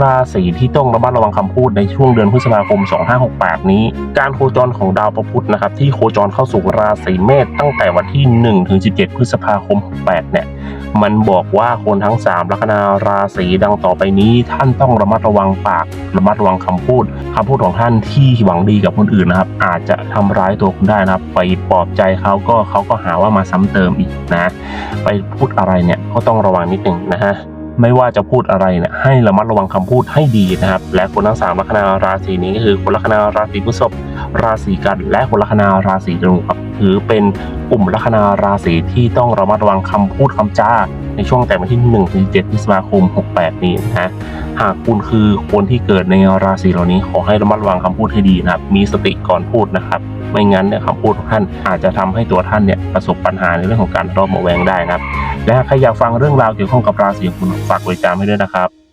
ราศีที่ต้องระมัดระวังคำพูดในช่วงเดือนพฤษภาคม 2568 นี้ การโคจรของดาวประพุธนะครับที่โคจรเข้าสู่ราศีเมษตั้งแต่วันที่1ถึง17 พฤษภาคม 68 เนี่ยมันบอกว่าคนทั้ง 3 ลัคนาราศีดังต่อไปนี้ ท่านต้องระมัดระวังปาก ระมัดระวังคำพูดคำพูดของท่านที่หวังดีกับคนอื่นนะครับ อาจจะทำร้ายตัวคุณได้นะครับ ไปปลอบใจเขาก็เขาก็หาว่ามาซ้ำเติมอีกนะ ไปพูดอะไรเนี่ยก็ต้องระวังนิดหนึ่งนะฮะ ไม่ว่าจะพูดอะไรเนี่ยให้ระมัดระวังคำพูดให้ดีนะครับ และคนทั้งสามลัคนาราศีนี้ก็คือคนลัคนาราศีพฤษภราศีกัน และคนลัคนาราศีธนูครับถือเป็นกลุ่มลัคนาราศีที่ต้องระมัดระวังคำพูดคำจาในช่วงแต่วันที่1ถึง7พฤษภาคม 68 นี้นะฮะหากคุณคือคนที่เกิดในราศีเหล่านี้ขอให้ระมัดระวังคำพูดให้ดีนะครับ มีสติก่อนพูดนะครับ ไม่งั้นเนี่ยคำพูดของท่านอาจจะทำให้ตัวท่านเนี่ยประสบปัญหาในเรื่องของการทะเลาะเบาแวงได้นะครับและหากใครอยากฟังเรื่องราวเกี่ยวข้องกับราศีของคุณฝากไว้ตามให้ด้วยนะครับ